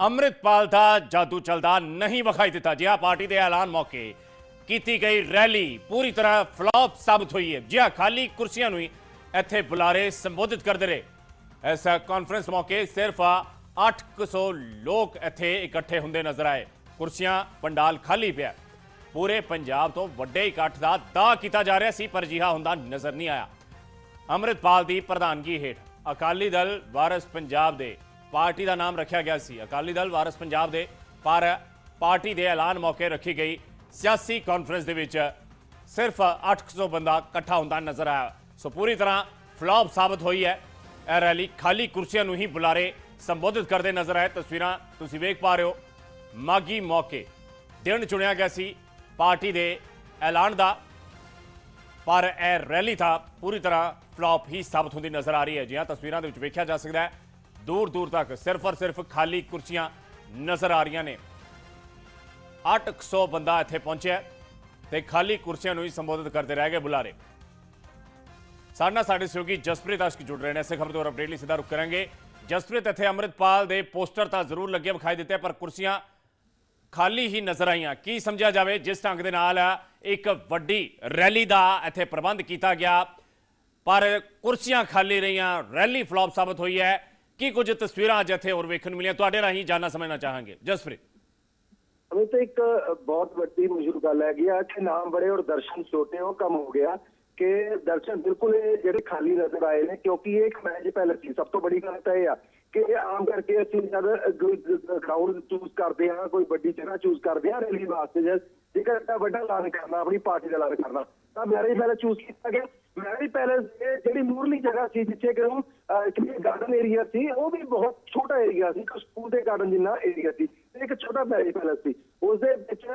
ਅੰਮ੍ਰਿਤਪਾਲ ਦਾ ਜਾਦੂ ਚੱਲਦਾ ਨਹੀਂ ਵਿਖਾਈ ਦਿੱਤਾ। ਜਿਹਾ ਪਾਰਟੀ ਦੇ ਐਲਾਨ ਮੌਕੇ ਕੀਤੀ ਗਈ ਰੈਲੀ, ਪੂਰੀ ਤਰ੍ਹਾਂ ਫਲॉप ਸਾਬਤ ਹੋਈ ਹੈ। ਜਿਹਾ ਖਾਲੀ ਕੁਰਸੀਆਂ ਨੂੰ ਇੱਥੇ ਬੁਲਾਰੇ ਸੰਬੋਧਿਤ ਕਰਦੇ ਰਹੇ, ਇਸ ਕਾਨਫਰੰਸ ਮੌਕੇ ਸਿਰਫ 800 ਲੋਕ ਇੱਥੇ ਇਕੱਠੇ ਹੁੰਦੇ ਨਜ਼ਰ ਆਏ। ਕੁਰਸੀਆਂ ਪੰਡਾਲ ਖਾਲੀ ਪਿਆ ਪੂਰੇ ਪੰਜਾਬ ਤੋਂ ਵੱਡੇ ਇਕੱਠ ਦਾ ਦਾਅ ਕੀਤਾ ਜਾ ਰਿਹਾ ਸੀ, ਪਰ ਜਿਹਾ ਹੁੰਦਾ ਨਜ਼ਰ ਨਹੀਂ ਆਇਆ। ਅੰਮ੍ਰਿਤਪਾਲ ਦੀ ਪ੍ਰਧਾਨਗੀ ਹੇਠ ਅਕਾਲੀ ਦਲ ਵਾਰਸ ਪੰਜਾਬ ਦੇ ਪਾਰਟੀ ਦਾ ਨਾਮ ਰੱਖਿਆ ਗਿਆ ਸੀ। ਅਕਾਲੀ ਦਲ, ਵਾਰਸ ਪੰਜਾਬ ਦੇ, ਪਰ ਪਾਰਟੀ ਦੇ ਐਲਾਨ ਮੌਕੇ ਰੱਖੀ ਗਈ। ਸਿਆਸੀ ਕਾਨਫਰੰਸ ਦੇ ਵਿੱਚ ਸਿਰਫ 800 ਬੰਦਾ ਇਕੱਠਾ ਹੁੰਦਾ ਨਜ਼ਰ ਆਇਆ। ਸੋ ਪੂਰੀ ਤਰ੍ਹਾਂ ਫਲॉप ਸਾਬਤ ਹੋਈ ਹੈ। ਇਹ ਰੈਲੀ ਖਾਲੀ ਕੁਰਸੀਆਂ ਨੂੰ ਹੀ ਬੁਲਾਰੇ ਸੰਬੋਧਿਤ ਕਰਦੇ ਨਜ਼ਰ ਆਏ। ਤਸਵੀਰਾਂ ਤੁਸੀਂ ਵੇਖ ਪਾ ਰਹੇ ਹੋ। ਮਾਗੀ ਮੌਕੇ ਦਿਨ ਚੁਣਿਆ ਗਿਆ ਸੀ ਪਾਰਟੀ ਦੇ ਐਲਾਨ ਦਾ। ਪਰ ਇਹ ਰੈਲੀ ਤਾਂ ਪੂਰੀ ਤਰ੍ਹਾਂ ਫਲॉप ਹੀ ਸਾਬਤ ਹੁੰਦੀ ਨਜ਼ਰ ਆ ਰਹੀ ਹੈ। ਜਿਹਾਂ ਤਸਵੀਰਾਂ ਦੇ ਵਿੱਚ ਵੇਖਿਆ ਜਾ ਸਕਦਾ ਹੈ ਦੂਰ ਦੂਰ ਤੱਕ ਸਿਰਫ ਔਰ ਸਿਰਫ ਖਾਲੀ ਕੁਰਸੀਆਂ ਨਜ਼ਰ ਆ ਰਹੀਆਂ ਨੇ। 800 ਬੰਦਾ ਇੱਥੇ ਪਹੁੰਚਿਆ ਹੈ ਤੇ ਖਾਲੀ ਕੁਰਸੀਆਂ ਨੂੰ ਹੀ ਸੰਬੋਧਿਤ ਕਰਦੇ ਰਹਿ ਗਏ ਬੁਲਾਰੇ। ਸਾਡੇ ਨਾਲ ਸਾਡੇ ਸਹਿਯੋਗੀ ਜਸਪ੍ਰੀਤ ਅਸ਼ਕ ਜੁੜ ਰਹੇ ਨੇ। ਇਸੇ ਖਬਰ ਤੋਂ ਅਪਡੇਟ ਲਈ ਸਿੱਧਾ ਰੁਕ ਕਰਾਂਗੇ। ਜਸਪ੍ਰੀਤ, ਇੱਥੇ ਅੰਮ੍ਰਿਤਪਾਲ ਦੇ ਪੋਸਟਰ ਤਾਂ ਜ਼ਰੂਰ ਲੱਗੇ ਵਿਖਾਈ ਦਿੱਤੇ, ਪਰ ਕੁਰਸੀਆਂ ਖਾਲੀ ਹੀ ਨਜ਼ਰ ਆਈਆਂ। ਕੀ ਸਮਝਿਆ ਜਾਵੇ, ਜਿਸ ਢੰਗ ਦੇ ਨਾਲ ਇੱਕ ਵੱਡੀ ਰੈਲੀ ਦਾ ਇੱਥੇ ਪ੍ਰਬੰਧ ਕੀਤਾ ਗਿਆ। ਪਰ ਕੁਰਸੀਆਂ ਖਾਲੀ ਰਹੀਆਂ, ਰੈਲੀ ਫਲॉप ਸਾਬਤ ਹੋਈ ਹੈ। ਕੀ ਕੁਝ ਤਸਵੀਰਾਂ ਅੱਜ ਇੱਥੇ ਹੋਰ ਵੇਖਣ ਨੂੰ ਮਿਲੀਆਂ? ਤੁਹਾਡੇ ਰਾਹੀਂ ਜਾਨਣਾ ਸਮਝਣਾ ਚਾਹਾਂਗੇ। ਜਸਪ੍ਰੀਤ। ਉਹ ਤਾਂ ਇੱਕ ਬਹੁਤ ਵੱਡੀ ਮਸ਼ਹੂਰ ਗੱਲ ਹੈਗੀ ਆ ਕਿ ਨਾਮ ਬੜੇ ਔਰ ਦਰਸ਼ਨ ਛੋਟੇ, ਉਹ ਕੰਮ ਹੋ ਗਿਆ। ਕਿ ਦਰਸ਼ਨ ਬਿਲਕੁਲ ਇਹ ਜਿਹੜੇ ਖਾਲੀ ਨਜ਼ਰ ਆਏ ਨੇ, ਕਿਉਂਕਿ ਇਹ ਇੱਕ ਮੈਚ ਪਹਿਲੇ ਸੀ। ਸਭ ਤੋਂ ਵੱਡੀ ਗੱਲ ਤਾਂ ਇਹ ਆ ਕਿ ਆਮ ਕਰਕੇ ਅਸੀਂ ਜਦ ਗਰਾਊਂਡ ਚੂਜ਼ ਕਰਦੇ ਹਾਂ, ਕੋਈ ਵੱਡੀ ਜਗ੍ਹਾ ਚੂਜ਼ ਕਰਦੇ ਹਾਂ ਰੈਲੀ ਵਾਸਤੇ ਜੇਕਰ ਇੱਡਾ ਵੱਡਾ ਐਲਾਨ ਕਰਨਾ, ਆਪਣੀ ਪਾਰਟੀ ਦਾ ਐਲਾਨ ਕਰਨਾ, ਤਾਂ ਮੈਰਿਜ ਪੈਲੇਸ ਚੂਜ਼ ਕੀਤਾ ਗਿਆ। ਮੈਰਿਜ ਪੈਲੇਸ ਇਹ ਜਿਹੜੀ ਮੂਰਲੀ ਜਗ੍ਹਾ ਸੀ ਜਿੱਥੇ ਕਿ ਉਹ ਕਿ ਗਾਰਡਨ ਏਰੀਆ ਸੀ, ਉਹ ਵੀ ਬਹੁਤ ਛੋਟਾ ਏਰੀਆ ਸੀ, ਇੱਕ ਸਕੂਲ ਦੇ ਗਾਰਡਨ ਜਿੰਨਾ ਏਰੀਆ ਸੀ। ਇੱਕ ਛੋਟਾ ਮੈਰਿਜ ਪੈਲੇਸ ਸੀ। ਉਸ ਦੇ ਵਿੱਚ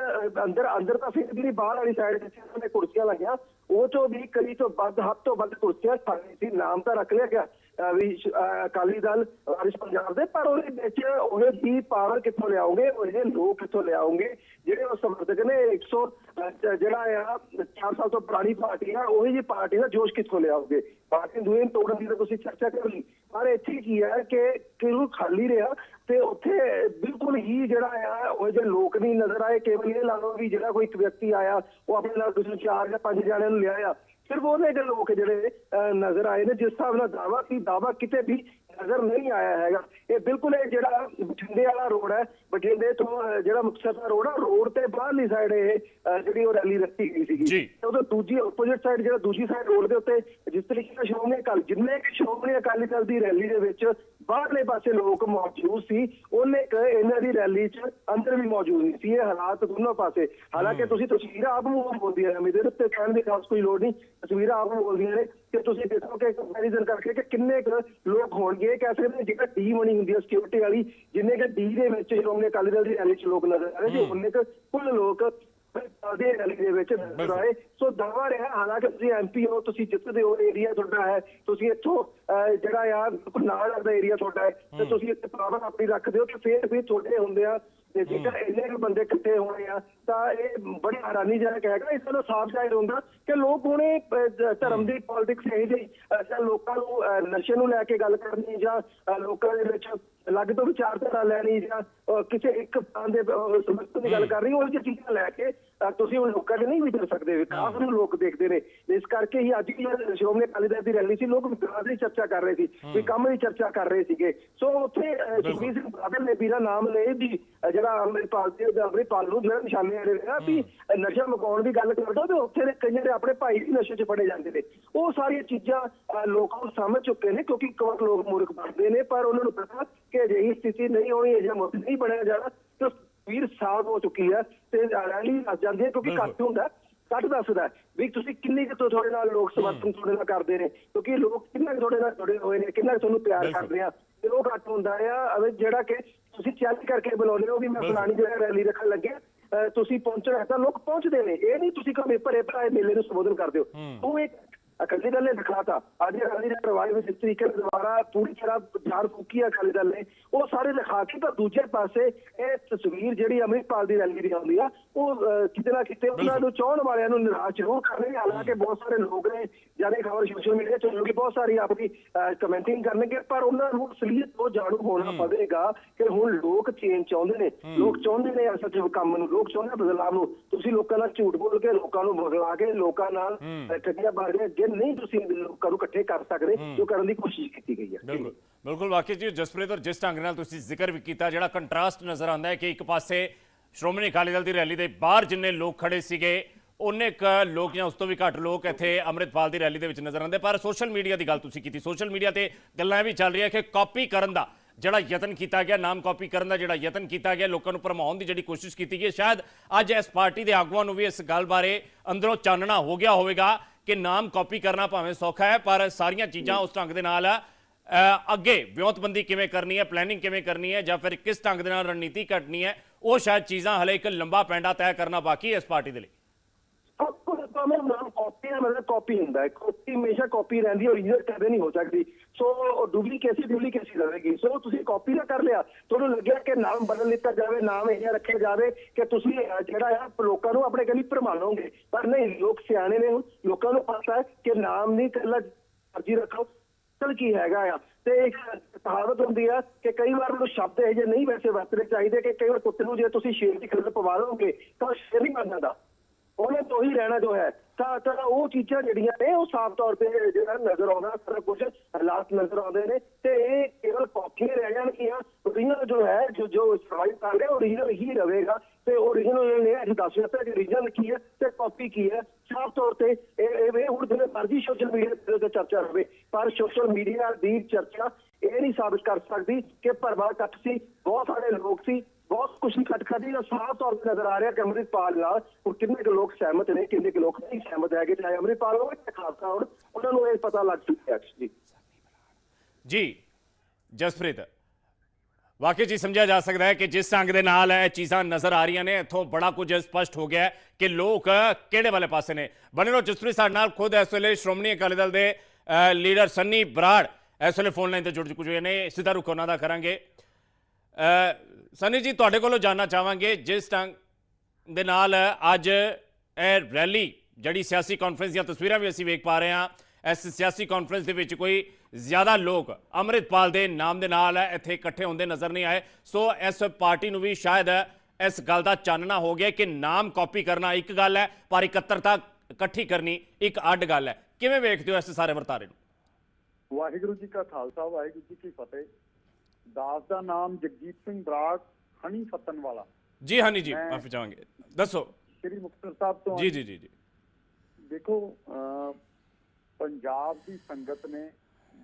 ਅੰਦਰ ਅੰਦਰ ਤਾਂ ਫਿਰ ਵੀ ਬਾਹਰ ਵਾਲੀ ਸਾਈਡ ਜਿੱਥੇ ਉਹਨਾਂ ਨੇ ਕੁਰਸੀਆਂ ਲਾਈਆਂ ਉਹ ਚੋਂ ਵੀ ਕਈ ਤੋਂ ਵੱਧ, ਹੱਦ ਤੋਂ ਵੱਧ ਕੁਰਸੀਆਂ ਖਾਲੀ ਸੀ ਨਾਮ ਤਾਂ ਰੱਖ ਲਿਆ ਗਿਆ। ਵੀ ਅਕਾਲੀ ਦਲ ਵਾਰਿਸ ਪੰਜਾਬ ਦੇ ਪਰ ਉਹਦੇ ਵਿੱਚ ਉਹ ਹੀ ਪਾਵਰ ਕਿੱਥੋਂ ਲਿਆਉਂਗੇ ਉਹ ਜਿਹੇ ਲੋਕ ਕਿੱਥੋਂ ਲਿਆਉਂਗੇ ਜਿਹੜੇ ਉਹ ਸਮਰਥਕ ਨੇ 100 ਅਹ, ਜਿਹੜਾ ਆ 4 ਸਾਲ ਤੋਂ ਪੁਰਾਣੀ ਪਾਰਟੀ ਆ ਉਹੀ ਜੀ ਪਾਰਟੀ ਦਾ ਜੋਸ਼ ਕਿੱਥੋਂ ਲਿਆਉਂਗੇ? ਪਾਰਟੀ ਨੂੰ ਨੂੰ ਤੋੜਨ ਦੀ ਤਾਂ ਤੁਸੀਂ ਚਰਚਾ ਕਰ ਲਈ। ਪਰ ਇੱਥੇ ਕੀ ਹੈ ਕਿ ਕਿਉਂ ਖਾਲੀ ਰਿਹਾ ਤੇ ਉੱਥੇ ਬਿਲਕੁਲ ਹੀ ਜਿਹੜਾ ਆ ਉਹ ਜਿਹੇ ਲੋਕ ਨਹੀਂ ਨਜ਼ਰ ਆਏ। ਕੇਵਲ ਇਹ ਲਾ ਲਓ ਵੀ ਜਿਹੜਾ ਕੋਈ ਇੱਕ ਵਿਅਕਤੀ ਆਇਆ ਉਹ ਆਪਣੇ ਨਾਲ ਕਿਸੇ ਚਾਰ ਜਾਂ ਪੰਜ ਜਾਣਿਆਂ ਨੂੰ ਲਿਆਇਆ। ਸਿਰਫ ਉਹਨੇ ਜਿਹੜੇ ਲੋਕ ਜਿਹੜੇ ਅਹ, ਨਜ਼ਰ ਆਏ ਨੇ ਜਿਸ ਹਿਸਾਬ ਨਾਲ ਦਾਵਾ ਸੀ ਦਾਵਾ ਕਿਤੇ ਵੀ ਨਜ਼ਰ ਨਹੀਂ ਆਇਆ ਹੈਗਾ ਇਹ ਬਿਲਕੁਲ ਇਹ ਜਿਹੜਾ ਬਠਿੰਡੇ ਵਾਲਾ ਰੋਡ ਹੈ ਬਠਿੰਡੇ ਤੋਂ ਜਿਹੜਾ ਮੁਕਤਸਰ ਦਾ ਰੋਡ ਆ ਰੋਡ ਤੇ ਬਾਹਰਲੀ ਸਾਈਡ ਇਹ ਜਿਹੜੀ ਉਹ ਰੈਲੀ ਰੱਖੀ ਗਈ ਸੀਗੀ। ਤੇ ਉਹਦੇ ਦੂਜੀ ਆਪੋਜ਼ਿਟ ਸਾਈਡ ਜਿਹੜਾ ਦੂਜੀ ਸਾਈਡ ਰੋਡ ਦੇ ਉੱਤੇ ਜਿਸ ਤਰੀਕੇ ਨਾਲ ਸ਼੍ਰੋਮਣੀ ਅਕਾਲੀ ਜਿੰਨੇ ਕਿ ਸ਼੍ਰੋਮਣੀ ਅਕਾਲੀ ਦਲ ਦੀ ਰੈਲੀ ਦੇ ਵਿੱਚ ਬਾਹਰਲੇ ਪਾਸੇ ਲੋਕ ਮੌਜੂਦ ਸੀ ਉਹਨੇ ਕ ਇਹਨਾਂ ਦੀ ਰੈਲੀ 'ਚ ਅੰਦਰ ਵੀ ਮੌਜੂਦ ਨਹੀਂ ਸੀ ਇਹ ਹਾਲਾਤ ਦੋਨੋਂ ਪਾਸੇ। ਹਾਲਾਂਕਿ ਤੁਸੀਂ ਤਸਵੀਰਾਂ ਆਪ ਨੂੰ ਬੋਲਦੀਆਂ ਨੇ ਮੇਰੇ ਉੱਤੇ ਕਹਿਣ ਦੀ ਖਾਸ ਕੋਈ ਲੋੜ ਨਹੀਂ ਤਸਵੀਰਾਂ ਆਪ ਨੂੰ ਬੋਲਦੀਆਂ ਨੇ ਕਿ ਤੁਸੀਂ ਦੇਖੋ ਕਿ ਕੰਪੈਰੀਜ਼ਨ ਕਰਕੇ ਕਿ ਕਿੰਨੇ ਕੁ ਲੋਕ ਹੋਣਗੇ ਕਿ ਅਸਲ ਵਿੱਚ ਜਿਹੜਾ ਡੀ ਬਣੀ ਹੁੰਦੀ ਹੈ ਸਿਕਿਉਰਿਟੀ ਵਾਲੀ ਜਿੰਨੇ ਕਿ ਡੀ ਦੇ ਵਿੱਚ ਸ਼੍ਰੋਮਣੀ ਅਕਾਲੀ ਦਲ ਦੀ ਰੈਲੀ 'ਚ ਲੋਕ ਨਜ਼ਰ ਆ ਰਹੇ ਸੀ ਉਹਨੇ ਕੁ ਕੁੱਲ ਲੋਕ ਦੇ ਰੈਲੀ ਦੇ ਵਿੱਚ ਨਜ਼ਰ ਆਏ। ਸੋ ਦਾਵਾ ਰਿਹਾ ਹਾਲਾਂਕਿ ਤੁਸੀਂ ਐਮਪੀ ਹੋ ਤੁਸੀਂ ਜਿੱਤਦੇ ਹੋ ਏਰੀਆ ਤੁਹਾਡਾ ਹੈ ਤੁਸੀਂ ਇੱਥੋਂ ਜਿਹੜਾ ਆ ਬਿਲਕੁਲ ਨਾਲ ਲੱਗਦਾ ਏਰੀਆ ਤੁਹਾਡਾ ਹੈ ਤੇ ਤੁਸੀਂ ਇੱਥੇ ਪਾਵਰ ਆਪਣੀ ਰੱਖਦੇ ਹੋ ਤੇ ਫੇਰ ਵੀ ਤੁਹਾਡੇ ਹੁੰਦੇ ਆ ਤੇ ਜੇਕਰ ਇੰਨੇ ਕੁ ਬੰਦੇ ਇਕੱਠੇ ਹੋਣੇ ਆ ਤਾਂ ਇਹ ਬੜੀ ਹੈਰਾਨੀਜਨਕ ਹੈਗਾ ਇਸ ਤੋਂ ਸਾਫ਼ ਜ਼ਾਹਿਰ ਹੁੰਦਾ ਕਿ ਲੋਕ ਹੁਣੇ ਧਰਮ ਦੀ ਪੋਲਿਟਿਕਸ ਇਹ ਜਿਹੀ ਜਾਂ ਲੋਕਾਂ ਨੂੰ ਨਸ਼ੇ ਨੂੰ ਲੈ ਕੇ ਗੱਲ ਕਰਨੀ ਜਾਂ ਲੋਕਾਂ ਦੇ ਵਿੱਚ ਅਲੱਗ ਤੋਂ ਵਿਚਾਰਧਾਰਾ ਲੈਣੀ ਜਾਂ ਕਿਸੇ ਇੱਕ ਥਾਂ ਦੇ ਸਮਰਥਨ ਦੀ ਗੱਲ ਕਰਨੀ ਉਹ ਜਿਹੀ ਚੀਜ਼ਾਂ ਲੈ ਕੇ ਤੁਸੀਂ ਉਹ ਲੋਕਾਂ 'ਚ ਨਹੀਂ ਵਿਚਰ ਸਕਦੇ ਵਿਕਾਸ ਨੂੰ ਲੋਕ ਦੇਖਦੇ ਨੇ। ਇਸ ਕਰਕੇ ਹੀ ਅੱਜ ਵੀ ਸ਼੍ਰੋਮਣੀ ਅਕਾਲੀ ਦਲ ਦੀ ਰੈਲੀ ਸੀ ਲੋਕ ਵਿਕਾਸ ਦੀ ਚਰਚਾ ਕਰ ਰਹੇ ਸੀ ਵੀ ਕੰਮ ਦੀ ਚਰਚਾ ਕਰ ਰਹੇ ਸੀਗੇ। ਸੋ ਉੱਥੇ ਸੁਖਬੀਰ ਸਿੰਘ ਬਾਦਲ ਨੇ ਵੀਰਾ ਨਾਮ ਲਏ ਵੀ ਜਿਹੜਾ ਅੰਮ੍ਰਿਤਪਾਲ ਦੇ ਅੰਮ੍ਰਿਤਪਾਲ ਨੂੰ ਜਿਹੜਾ ਨਿਸ਼ਾਨੇ ਅੜੇ ਰਿਹਾ ਵੀ ਨਸ਼ਾ ਮੁਕਾਉਣ ਦੀ ਗੱਲ ਕਰਦਾ ਤੇ ਉੱਥੇ ਦੇ ਕਈਆਂ ਦੇ ਆਪਣੇ ਭਾਈ ਵੀ ਨਸ਼ੇ 'ਚ ਫੜੇ ਜਾਂਦੇ ਨੇ। ਉਹ ਸਾਰੀਆਂ ਚੀਜ਼ਾਂ ਲੋਕਾਂ ਨੂੰ ਸਮਝ ਚੁੱਕੇ ਨੇ ਕਿਉਂਕਿ ਇੱਕ ਵਾਰ ਲੋਕ ਮੂਰਖ ਬਣਦੇ ਨੇ ਪਰ ਉਹਨਾਂ ਨੂੰ ਪਤਾ ਕਿ ਅਜਿਹੀ ਸਥਿਤੀ ਨਹੀਂ ਹੋਣੀ ਅਜਿਹਾ ਮੁੱਖ ਨਹੀਂ ਬਣਿਆ ਜਾਣਾ ਤੇ ਵੀਰ ਸਾਫ਼ ਹੋ ਚੁੱਕੀ ਹੈ ਤੇ ਰੈਲੀ ਦੱਸ ਜਾਂਦੀ ਹੈ ਕਿਉਂਕਿ ਕੱਟ ਹੁੰਦਾ ਕੱਟ ਦੱਸਦਾ ਵੀ ਤੁਸੀਂ ਕਿੰਨੀ ਕੁ ਤੁਹਾਡੇ ਨਾਲ ਲੋਕ ਸਮਰਥਨ ਤੁਹਾਡੇ ਨਾਲ ਕਰਦੇ ਨੇ ਕਿਉਂਕਿ ਲੋਕ ਕਿੰਨਾ ਤੁਹਾਡੇ ਨਾਲ ਜੁੜੇ ਹੋਏ ਨੇ ਕਿੰਨਾ ਤੁਹਾਨੂੰ ਪਿਆਰ। ਕਰਦੇ ਆ ਤੇ ਉਹ ਘੱਟ ਹੁੰਦਾ ਆ। ਅਵੇ ਜਿਹੜਾ ਕਿ ਤੁਸੀਂ ਚੱਲ ਕਰਕੇ ਬੁਲਾਉਂਦੇ ਹੋ ਵੀ ਮੈਂ। ਫਲਾਣੀ ਜਗ੍ਹਾ ਰੈਲੀ ਰੱਖਣ ਲੱਗਿਆ ਤੁਸੀਂ ਪਹੁੰਚਣਾ ਹੈ ਤਾਂ ਲੋਕ ਪਹੁੰਚਦੇ ਨੇ। ਇਹ ਨਹੀਂ ਤੁਸੀਂ ਕਹੇ ਭਰੇ ਭਰਾਏ ਮੇਲੇ ਨੂੰ ਸੰਬੋਧਨ ਕਰਦੇ ਹੋ। ਉਹ ਇੱਕ ਅਕਾਲੀ ਦਲ ਨੇ ਦਿਖਾਤਾ। ਅੱਜ ਅਕਾਲੀ ਦਲ ਰਵਾਇਤ ਵਿੱਚ ਜਿਸ ਤਰੀਕੇ ਦੁਬਾਰਾ ਪੂਰੀ ਤਰ੍ਹਾਂ ਝਾੜ ਫੂਕੀ ਹੈ ਅਕਾਲੀ ਦਲ ਨੇ ਉਹ ਸਾਰੇ ਦਿਖਾ ਕੇ ਤਾਂ ਦੂਜੇ ਪਾਸੇ ਇਹ ਤਸਵੀਰ ਜਿਹੜੀ ਅੰਮ੍ਰਿਤਪਾਲ ਦੀ ਰੈਲੀ ਦੀ ਆਉਂਦੀ ਆ ਉਹ ਕਿਤੇ ਨਾ ਕਿਤੇ ਉਹਨਾਂ ਨੂੰ ਚਾਹਣ ਵਾਲਿਆਂ ਨੂੰ ਨਿਰਾਸ਼ ਜ਼ਰੂਰ ਕਰਨਗੇ। ਹਾਲਾਂਕਿ ਬਹੁਤ ਸਾਰੇ ਲੋਕ ਨੇ ਜ਼ਿਆਦਾ ਖਬਰ ਸੋਸ਼ਲ ਮੀਡੀਆ ਤੇ ਲੋਕੀ ਬਹੁਤ ਸਾਰੀ ਆਪਣੀ ਕਮੈਂਟਿੰਗ ਕਰਨਗੇ ਪਰ ਉਹਨਾਂ ਨੂੰ ਅਸਲੀਅਤ ਤੋਂ ਜਾਣੂ ਹੋਣਾ ਪਵੇਗਾ ਕਿ ਹੁਣ ਲੋਕ ਚੇਂਜ ਚਾਹੁੰਦੇ ਨੇ। ਲੋਕ ਚਾਹੁੰਦੇ ਨੇ ਅਸਲ ਚ ਕੰਮ ਨੂੰ ਲੋਕ ਚਾਹੁੰਦੇ ਬਦਲਾਅ ਨੂੰ। ਤੁਸੀਂ ਲੋਕਾਂ ਨਾਲ ਝੂਠ ਬੋਲ ਕੇ ਲੋਕਾਂ ਨੂੰ ਬਦਲਾ ਕੇ ਲੋਕਾਂ ਨਾਲ ਠੱਗੀਆਂ ਕੇ ਅੱਗੇ ਨਹੀਂ ਤੁਸੀਂ ਲੋਕਾਂ ਨੂੰ ਇਕੱਠੇ ਕਰ ਸਕਦੇ ਜੋ ਕਰਨ ਦੀ ਕੋਸ਼ਿਸ਼ ਕੀਤੀ ਗਈ ਹੈ। ਬਿਲਕੁਲ ਬਿਲਕੁਲ ਵਾਕਈ ਜੀ ਜਸਪ੍ਰੀਤ ਔਰ ਜਿਸ ਢੰਗ ਨਾਲ ਤੁਸੀਂ ਜ਼ਿਕਰ ਵੀ ਕੀਤਾ ਜਿਹੜਾ ਕੰਟਰਾਸਟ ਨਜ਼ਰ ਆਉਂਦਾ ਹੈ ਕਿ ਇੱਕ ਪਾਸੇ ਸ਼੍ਰੋਮਣੀ ਅਕਾਲੀ ਦਲ ਦੀ ਰੈਲੀ ਦੇ ਬਾਹਰ ਜਿੰਨੇ ਲੋਕ ਖੜੇ ਸੀਗੇ ਉਹਨੇ ਕ ਲੋਕ ਜਾਂ ਉਸ ਤੋਂ ਵੀ ਘੱਟ ਲੋਕ ਇੱਥੇ ਅੰਮ੍ਰਿਤਪਾਲ ਦੀ ਰੈਲੀ ਦੇ ਵਿੱਚ ਨਜ਼ਰ ਆਉਂਦੇ ਪਰ ਸੋਸ਼ਲ ਮੀਡੀਆ ਦੀ ਗੱਲ ਤੁਸੀਂ ਕੀਤੀ। ਸੋਸ਼ਲ ਮੀਡੀਆ ਤੇ ਗੱਲਾਂ ਵੀ ਚੱਲ ਰਹੀਆਂ ਕਿ ਕਾਪੀ ਕਰਨ ਦਾ ਜਿਹੜਾ ਯਤਨ ਕੀਤਾ ਗਿਆ ਨਾਮ ਕਾਪੀ ਕਰਨ ਦਾ ਜਿਹੜਾ ਯਤਨ ਕੀਤਾ ਗਿਆ ਲੋਕਾਂ ਨੂੰ ਭਰਮਾਉਣ ਦੀ ਜਿਹੜੀ ਕੋਸ਼ਿਸ਼ ਕੀਤੀ ਗਈ ਹੈ, ਸ਼ਾਇਦ ਅੱਜ ਇਸ ਪਾਰਟੀ ਦੇ ਆਗੂਆਂ ਨੂੰ ਵੀ ਇਸ ਗੱਲ ਬਾਰੇ ਅੰਦਰੋਂ ਚਾਨਣਾ ਹੋ ਗਿਆ ਹੋਵੇਗਾ। ਕਿ ਨਾਮ ਕਾਪੀ ਕਰਨਾ ਭਾਵੇਂ ਸੌਖਾ ਹੈ, ਪਰ ਸਾਰੀਆਂ ਚੀਜ਼ਾਂ ਉਸ ਢੰਗ ਦੇ ਨਾਲ ਅੱਗੇ ਵਿਉਂਤਬੰਦੀ ਕਿਵੇਂ ਕਰਨੀ ਹੈ ਪਲੈਨਿੰਗ ਕਿਵੇਂ ਕਰਨੀ ਹੈ, ਜਾਂ ਫਿਰ ਕਿਸ ਢੰਗ ਦੇ ਨਾਲ ਰਣਨੀਤੀ ਕੱਟਣੀ ਹੈ, ਉਹ ਸ਼ਾਇਦ ਚੀਜ਼ਾਂ ਹਲੇ ਇੱਕ ਲੰਬਾ ਪੈਂਡਾ ਤੈਅ ਕਰਨਾ ਬਾਕੀ ਹੈ ਇਸ ਪਾਰਟੀ ਦੇ ਲਈ। ਮੈਂ ਨਾਮ ਕਾਪੀ ਦਾ ਮਤਲਬ ਕਾਪੀ ਹੁੰਦਾ ਹੈ, ਕਾਪੀ ਹਮੇਸ਼ਾ ਕਾਪੀ ਰਹਿੰਦੀ ਹੈ ਓਰੀਜਨਲ ਕਦੇ ਨਹੀਂ ਹੋ ਸਕਦੀ। ਸੋ ਡੁਪਲੀਕੇਸੀ ਡੁਪਲੀਕੇਸੀ ਰਹੇਗੀ? ਸੋ ਤੁਸੀਂ ਕਾਪੀ ਦਾ ਕਰ ਲਿਆ। ਤੁਹਾਨੂੰ ਲੱਗਿਆ ਕਿ ਨਾਮ ਬਦਲ ਦਿੱਤਾ ਜਾਵੇ, ਨਾਮ ਇਹ ਰੱਖਿਆ ਜਾਵੇ ਕਿ ਤੁਸੀਂ ਜਿਹੜਾ ਆ, ਲੋਕਾਂ ਨੂੰ ਆਪਣੇ ਕਨੀ ਭਰਮਾਲੋਗੇ ਪਰ ਨਹੀਂ, ਲੋਕ ਸਿਆਣੇ ਨੇ ਹੁਣ। ਲੋਕਾਂ ਨੂੰ ਪਤਾ ਹੈ ਕਿ ਨਾਮ ਨਹੀਂ ਕੱਲਾ ਅਰਜੀ ਰੱਖੋ। ਚਲ ਕੀ ਹੈਗਾ ਆ? ਤੇ ਇੱਕ ਕਹਾਵਤ ਹੁੰਦੀ ਆ ਕਿ ਕਈ ਵਾਰ ਉਹ ਸ਼ਬਦ ਇਹ ਜਿਹੇ ਨਹੀਂ ਵੈਸੇ ਵਰਤਣੇ ਚਾਹੀਦੇ ਕਿ ਕਈ ਵਾਰ ਕੁੱਤੇ ਨੂੰ ਜੇ ਤੁਸੀਂ ਸ਼ੇਰ ਦੀ ਖਿੱਲ ਪਵਾ ਲਓਗੇ ਤਾਂ ਉਹ ਸ਼ੇਰ ਨਹੀਂ ਬਣ ਜਾਂਦਾ ਉਹਨਾਂ ਤੋਂ ਹੀ ਰਹਿਣਾ ਜੋ ਹੈ। ਤਾਂ ਤਾਂ ਉਹ ਚੀਜ਼ਾਂ ਜਿਹੜੀਆਂ ਨੇ, ਉਹ ਸਾਫ਼ ਤੌਰ ਤੇ ਜਿਹੜਾ ਨਜ਼ਰ ਆਉਂਦਾ, ਸਾਰਾ ਕੁਝ ਹਾਲਾਤ ਨਜ਼ਰ ਆਉਂਦੇ ਨੇ ਤੇ ਇਹ ਕੇਵਲ ਕਾਪੀ ਰਹਿ ਜਾਣਗੀਆਂ। ਓਰੀਜਨਲ ਜੋ ਹੈ, ਜੋ ਜੋ ਸਰਵਾਈਵ ਕਰ ਰਿਹਾ ਓਰੀਜਨਲ ਹੀ ਰਹੇਗਾ। ਤੇ ਓਰੀਜਨਲ ਨੇ ਅੱਜ ਦੱਸ ਦਿੱਤਾ ਕਿ ਓਰੀਜਨਲ ਕੀ ਹੈ ਤੇ ਕਾਪੀ ਕੀ ਹੈ। ਸਾਫ਼ ਤੌਰ ਤੇ ਇਹ ਇਹ ਹੁਣ ਜਿਵੇਂ ਮਰਜ਼ੀ ਸੋਸ਼ਲ ਮੀਡੀਆ ਤੇ ਚਰਚਾ ਹੋਵੇ ਪਰ ਸੋਸ਼ਲ ਮੀਡੀਆ ਦੀ ਚਰਚਾ ਇਹ ਨਹੀਂ ਸਾਬਿਤ ਕਰ ਸਕਦੀ ਕਿ ਭਰਵਾ ਇਕੱਠ ਸੀ, ਬਹੁਤ ਸਾਰੇ ਲੋਕ ਸੀ ਬਹੁਤ ਕੁਝ ਇਕੱਠ ਕਰਦੀ ਸਾਫ਼ ਤੌਰ ਤੇ ਨਜ਼ਰ ਆ ਰਿਹਾ ਕਿ ਅੰਮ੍ਰਿਤਪਾਲ ਨਾਲ ਹੁਣ ਕਿੰਨੇ ਕੁ ਲੋਕ ਸਹਿਮਤ ਨੇ ਕਿੰਨੇ ਕੁ ਲੋਕ ਨਹੀਂ ਸਹਿਮਤ ਹੈਗੇ ਚਾਹੇ ਅੰਮ੍ਰਿਤਪਾਲ ਹੋਵੇ ਚਾਹੇ ਖਾਲਸਾ ਹੋਣ ਉਹਨਾਂ ਨੂੰ ਇਹ ਪਤਾ ਲੱਗ ਚੁੱਕਿਆ ਜੀ ਜੀ ਜਸਪ੍ਰੀਤ ਵਾਕਈ ਜੀ ਸਮਝਿਆ ਜਾ ਸਕਦਾ ਹੈ ਕਿ ਜਿਸ ਢੰਗ ਦੇ ਨਾਲ ਇਹ ਚੀਜ਼ਾਂ ਨਜ਼ਰ ਆ ਰਹੀਆਂ ਨੇ ਇੱਥੋਂ ਬੜਾ ਕੁਝ ਸਪਸ਼ਟ ਹੋ ਗਿਆ ਕਿ ਲੋਕ ਕਿਹੜੇ ਵਾਲੇ ਪਾਸੇ ਨੇ। ਬਣੇ ਰਹੋ ਜਸਪ੍ਰੀਤ ਸਾਡੇ ਨਾਲ ਖੁਦ ਇਸ ਵੇਲੇ ਸ਼੍ਰੋਮਣੀ ਅਕਾਲੀ ਦਲ ਦੇ ਅ, ਲੀਡਰ ਸੰਨੀ ਬਰਾੜ ਇਸ ਵੇਲੇ ਫੋਨ ਲਾਈਨ ਤੇ ਜੁੜ ਚੁੱਕੇ ਨੇ। ਸਿੱਧਾ ਰੁਖ ਉਹਨਾਂ ਦਾ ਕਰਾਂਗੇ। ਸੰਨੀ ਜੀ, ਤੁਹਾਡੇ ਕੋਲੋਂ ਜਾਨਣਾ ਚਾਹਾਂਗੇ, ਜਿਸ ਢੰਗ ਦੇ ਨਾਲ ਅੱਜ ਇਹ ਰੈਲੀ, ਜਿਹੜੀ ਸਿਆਸੀ ਕਾਨਫਰੰਸ ਦੀਆਂ ਤਸਵੀਰਾਂ ਵੀ ਅਸੀਂ ਵੇਖ ਪਾ ਰਹੇ ਹਾਂ, ਇਸ ਸਿਆਸੀ ਕਾਨਫਰੰਸ ਦੇ ਵਿੱਚ ਕੋਈ ਜ਼ਿਆਦਾ ਲੋਕ ਅੰਮ੍ਰਿਤਪਾਲ ਦੇ ਨਾਮ ਦੇ ਨਾਲ ਇੱਥੇ ਇਕੱਠੇ ਹੁੰਦੇ ਨਜ਼ਰ ਨਹੀਂ ਆਏ। ਸੋ ਇਸ ਪਾਰਟੀ ਨੂੰ ਵੀ ਸ਼ਾਇਦ ਇਸ ਗੱਲ ਦਾ ਚਾਨਣਾ ਹੋ ਗਿਆ ਕਿ ਨਾਮ ਕਾਪੀ ਕਰਨਾ ਇੱਕ ਗੱਲ ਹੈ, ਪਰ ਇਕੱਤਰਤਾ ਇਕੱਠੀ ਕਰਨੀ ਇੱਕ ਅੱਡ ਗੱਲ ਹੈ। ਕਿਵੇਂ ਵੇਖਦੇ ਹੋ ਇਸ ਸਾਰੇ ਵਰਤਾਰੇ ਨੂੰ? ਵਾਹਿਗੁਰੂ ਜੀ ਕਾ ਖਾਲਸਾ, ਵਾਹਿਗੁਰੂ ਜੀ ਕੀ ਫਤਿਹ। ਦਾਸ ਦਾ ਨਾਮ ਜਗਜੀਤ ਸਿੰਘ ਬਰਾੜ ਹਣੀ ਫਤਨ ਵਾਲਾ। ਜੀ ਹਾਂਜੀ ਜੀ ਮਾਫੀ ਚਾਹਾਂਗੇ। ਦੱਸੋ। ਸ੍ਰੀ ਮੁਕਤਸਰ ਸਾਹਿਬ ਤੋਂ ਜੀ ਜੀ ਜੀ ਜੀ। ਦੇਖੋ ਪੰਜਾਬ ਦੀ ਸੰਗਤ ਨੇ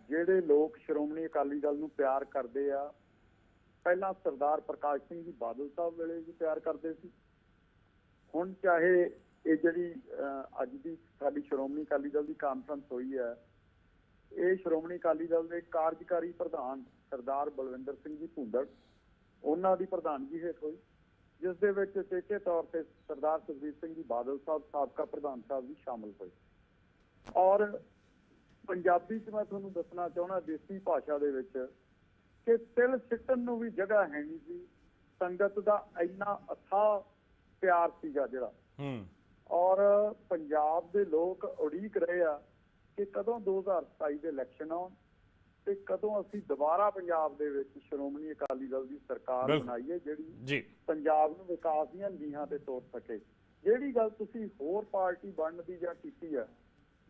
ਜਿਹੜੇ ਲੋਕ ਸ਼੍ਰੋਮਣੀ ਅਕਾਲੀ ਦਲ ਨੂੰ ਪਿਆਰ ਕਰਦੇ ਆ ਪਹਿਲਾਂ ਸਰਦਾਰ ਪ੍ਰਕਾਸ਼ ਸਿੰਘ ਜੀ ਬਾਦਲ ਸਾਹਿਬ ਵੇਲੇ ਵੀ ਪਿਆਰ ਕਰਦੇ ਸੀ। ਹੁਣ ਚਾਹੇ ਇਹ ਜਿਹੜੀ ਅੱਜ ਦੀ ਸਾਡੀ ਸ਼੍ਰੋਮਣੀ ਅਕਾਲੀ ਦਲ ਦੀ ਕਾਨਫਰੰਸ ਹੋਈ ਹੈ ਇਹ ਸ਼੍ਰੋਮਣੀ ਅਕਾਲੀ ਦਲ ਦੇ ਕਾਰਜਕਾਰੀ ਪ੍ਰਧਾਨ ਸਰਦਾਰ ਬਲਵਿੰਦਰ ਸਿੰਘ ਜੀ ਭੁੰਦੜ ਉਹਨਾਂ ਦੀ ਪ੍ਰਧਾਨਗੀ ਹੇਠ ਹੋਈ ਜਿਸ ਦੇ ਵਿੱਚ ਟੇਕੇ ਤੌਰ ਤੇ ਸਰਦਾਰ ਸੁਖਬੀਰ ਸਿੰਘ ਜੀ ਬਾਦਲ ਸਾਹਿਬ ਸਾਬਕਾ ਪ੍ਰਧਾਨ ਸਾਹਿਬ ਵੀ ਸ਼ਾਮਲ ਹੋਏ। ਔਰ ਪੰਜਾਬੀ ਚ ਮੈਂ ਤੁਹਾਨੂੰ ਦੱਸਣਾ ਚਾਹੁੰਦਾ ਦੇਸੀ ਭਾਸ਼ਾ ਦੇ ਵਿੱਚ ਕਿ ਤਿਲ ਸਿੱਟਣ ਨੂੰ ਵੀ ਜਗ੍ਹਾ ਹੈ ਨਹੀਂ ਸੀ ਸੰਗਤ ਦਾ ਇੰਨਾ ਅਥਾਹ ਪਿਆਰ ਸੀਗਾ ਜਿਹੜਾ। ਹੂੰ। ਔਰ ਪੰਜਾਬ ਦੇ ਲੋਕ ਉਡੀਕ ਰਹੇ ਆ ਕਿ ਕਦੋਂ 2027 ਦੇ ਇਲੈਕਸ਼ਨ ਆਉਣ ਤੇ ਕਦੋਂ ਅਸੀਂ ਦੁਬਾਰਾ ਪੰਜਾਬ ਦੇ ਵਿੱਚ ਸ਼੍ਰੋਮਣੀ ਅਕਾਲੀ ਦਲ ਦੀ ਸਰਕਾਰ। ਬਣਾਈਏ ਜਿਹੜੀ ਪੰਜਾਬ ਨੂੰ ਵਿਕਾਸ ਦੀਆਂ ਲੀਹਾਂ ਤੇ ਤੋਰ ਸਕੇ। ਜਿਹੜੀ ਗੱਲ ਤੁਸੀਂ ਹੋਰ ਪਾਰਟੀ ਬਣਨ ਦੀ ਜਾਂ ਕੀਤੀ ਆ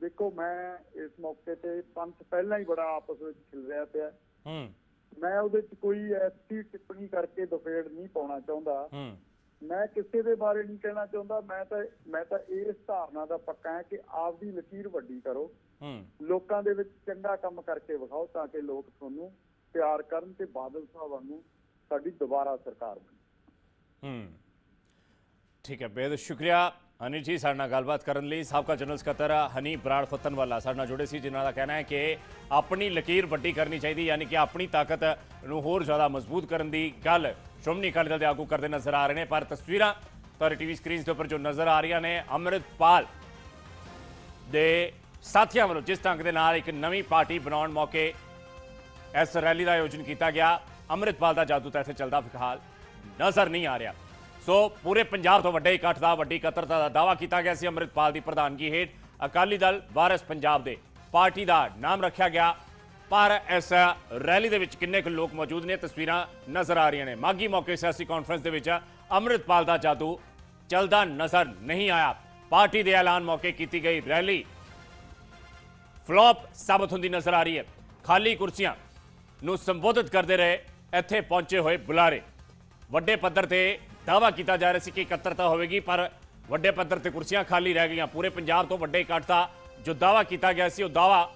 ਦੇਖੋ ਮੈਂ ਇਸ ਮੌਕੇ ਤੇ ਪੰਥ ਪਹਿਲਾਂ ਹੀ ਬੜਾ ਆਪਸ ਵਿੱਚ ਖਿਲ ਰਿਹਾ ਪਿਆ। ਹੂੰ। ਮੈਂ ਉਹਦੇ 'ਚ ਕੋਈ ਐਸੀ ਟਿੱਪਣੀ ਕਰਕੇ ਦਫੇੜ ਨਹੀਂ ਪਾਉਣਾ ਚਾਹੁੰਦਾ। ਹੂੰ। ਮੈਂ ਕਿਸੇ ਦੇ ਬਾਰੇ ਨਹੀਂ ਕਹਿਣਾ ਚਾਹੁੰਦਾ ਮੈਂ ਤਾਂ ਮੈਂ ਤਾਂ ਇਸ ਧਾਰਨਾ ਦਾ ਪੱਕਾ ਹੈ ਕਿ ਆਪਦੀ ਲਕੀਰ ਵੱਡੀ ਕਰੋ। ਹੂੰ। ਲੋਕਾਂ ਦੇ ਵਿੱਚ ਚੰਗਾ ਕੰਮ ਕਰਕੇ ਵਿਖਾਓ ਤਾਂ ਕਿ ਲੋਕ ਤੁਹਾਨੂੰ ਪਿਆਰ ਕਰਨ ਤੇ ਬਾਦਲ ਸਾਹਿਬਾਂ ਨੂੰ ਸਾਡੀ ਦੁਬਾਰਾ ਸਰਕਾਰ ਬਣੇ। ਹੂੰ। ਠੀਕ ਹੈ ਬੇਦ ਸ਼ੁਕਰੀਆ ਹਨੀ ਜੀ ਸਾਡੇ ਨਾਲ ਗੱਲਬਾਤ ਕਰਨ ਲਈ। ਸਾਬਕਾ ਜਨਰਲ ਸਕੱਤਰ ਹਨੀ ਬਰਾੜ ਫਤਨਵਾਲਾ ਸਾਡੇ ਨਾਲ ਜੁੜੇ ਸੀ ਜਿਨ੍ਹਾਂ ਦਾ ਕਹਿਣਾ ਹੈ ਕਿ ਆਪਣੀ ਲਕੀਰ ਵੱਡੀ ਕਰਨੀ ਚਾਹੀਦੀ ਯਾਨੀ ਕਿ ਆਪਣੀ ਤਾਕਤ ਨੂੰ ਹੋਰ ਜ਼ਿਆਦਾ ਮਜ਼ਬੂਤ ਕਰਨ ਦੀ ਗੱਲ ਸ਼੍ਰੋਮਣੀ ਅਕਾਲੀ ਦਲ ਦੇ ਆਗੂ ਕਰਦੇ ਨਜ਼ਰ ਆ ਰਹੇ ਨੇ, ਪਰ ਤਸਵੀਰਾਂ ਤੁਹਾਡੇ ਟੀਵੀ ਸਕਰੀਨਸ ਦੇ ਉੱਪਰ ਜੋ ਨਜ਼ਰ ਆ ਰਹੀਆਂ ਨੇ, ਅੰਮ੍ਰਿਤਪਾਲ ਦੇ ਸਾਥੀਆਂ ਵੱਲੋਂ ਜਿਸ ਢੰਗ ਦੇ ਨਾਲ ਇੱਕ ਨਵੀਂ ਪਾਰਟੀ ਬਣਾਉਣ ਮੌਕੇ ਇਸ ਰੈਲੀ ਦਾ ਆਯੋਜਨ ਕੀਤਾ ਗਿਆ। ਅੰਮ੍ਰਿਤਪਾਲ ਦਾ ਜਾਦੂ ਤਾਂ ਇੱਥੇ ਚੱਲਦਾ ਫਿਲਹਾਲ ਨਜ਼ਰ ਨਹੀਂ ਆ ਰਿਹਾ। ਸੋ ਪੂਰੇ ਪੰਜਾਬ ਤੋਂ ਵੱਡੇ ਇਕੱਠ ਦਾ, ਵੱਡੀ ਇਕੱਤਰਤਾ ਦਾ ਦਾਵਾ ਕੀਤਾ ਗਿਆ ਸੀ ਅੰਮ੍ਰਿਤਪਾਲ ਦੀ ਪ੍ਰਧਾਨਗੀ ਹੇਠ। ਅਕਾਲੀ ਦਲ ਵਾਰਿਸ ਪੰਜਾਬ ਦੇ ਪਾਰਟੀ ਦਾ ਨਾਮ ਰੱਖਿਆ ਗਿਆ। ਪਰ ਇਸ ਰੈਲੀ ਦੇ ਵਿੱਚ ਕਿੰਨੇ ਕੁ ਲੋਕ ਮੌਜੂਦ ਨੇ, ਤਸਵੀਰਾਂ ਨਜ਼ਰ ਆ ਰਹੀਆਂ ਨੇ। ਮਾਗੀ ਮੌਕੇ ਸਿਆਸੀ ਕਾਨਫਰੰਸ ਦੇ ਵਿੱਚ ਅੰਮ੍ਰਿਤਪਾਲ ਦਾ ਜਾਦੂ ਚੱਲਦਾ ਨਜ਼ਰ ਨਹੀਂ ਆਇਆ। ਪਾਰਟੀ ਦੇ ਐਲਾਨ ਮੌਕੇ ਕੀਤੀ ਗਈ ਰੈਲੀ। ਫਲॉप ਸਾਬਤ ਹੁੰਦੀ ਨਜ਼ਰ ਆ ਰਹੀ ਹੈ। ਖਾਲੀ ਕੁਰਸੀਆਂ ਨੂੰ ਸੰਬੋਧਿਤ ਕਰਦੇ ਰਹੇ ਇੱਥੇ ਪਹੁੰਚੇ ਹੋਏ ਬੁਲਾਰੇ। ਵੱਡੇ ਪੱਧਰ ਤੇ ਦਾਵਾ ਕੀਤਾ ਜਾ ਰਿਹਾ ਸੀ ਕਿ ਇਕੱਤਰਤਾ ਹੋਵੇਗੀ, ਪਰ ਵੱਡੇ ਪੱਧਰ ਤੇ ਕੁਰਸੀਆਂ ਖਾਲੀ ਰਹਿ ਗਈਆਂ। ਪੂਰੇ ਪੰਜਾਬ ਤੋਂ ਵੱਡੇ ਇਕੱਠ ਦਾ ਜੋ ਦਾਵਾ ਕੀਤਾ ਗਿਆ ਸੀ, ਉਹ ਦਾਵਾ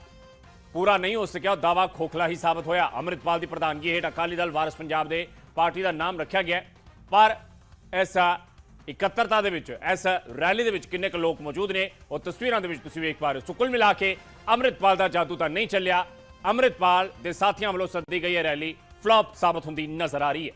ਪੂਰਾ ਨਹੀਂ ਹੋ ਸਕਿਆ। ਉਹ ਦਾਵਾ ਖੋਖਲਾ ਹੀ ਸਾਬਤ ਹੋਇਆ। ਅੰਮ੍ਰਿਤਪਾਲ ਦੀ ਪ੍ਰਧਾਨਗੀ ਹੇਠ ਅਕਾਲੀ ਦਲ, ਵਾਰਿਸ ਪੰਜਾਬ ਦੇ ਪਾਰਟੀ ਦਾ ਨਾਮ ਰੱਖਿਆ ਗਿਆ ਪਰ ਐਸਾ ਇਕੱਤਰਤਾ ਦੇ ਵਿੱਚ, ਇਸ ਰੈਲੀ ਦੇ ਵਿੱਚ ਕਿੰਨੇ ਕੁ ਲੋਕ ਮੌਜੂਦ ਨੇ, ਉਹ ਤਸਵੀਰਾਂ ਦੇ ਵਿੱਚ ਤੁਸੀਂ ਵੇਖ ਪਾ ਰਹੇ ਹੋ। ਸੋ ਕੁੱਲ ਮਿਲਾ ਕੇ ਅੰਮ੍ਰਿਤਪਾਲ ਦਾ ਜਾਦੂ ਤਾਂ ਨਹੀਂ ਚੱਲਿਆ। ਅੰਮ੍ਰਿਤਪਾਲ ਦੇ ਸਾਥੀਆਂ ਵੱਲੋਂ ਸੱਦੀ ਗਈ ਇਹ ਰੈਲੀ। ਫਲॉप ਸਾਬਤ ਹੁੰਦੀ ਨਜ਼ਰ ਆ ਰਹੀ ਹੈ।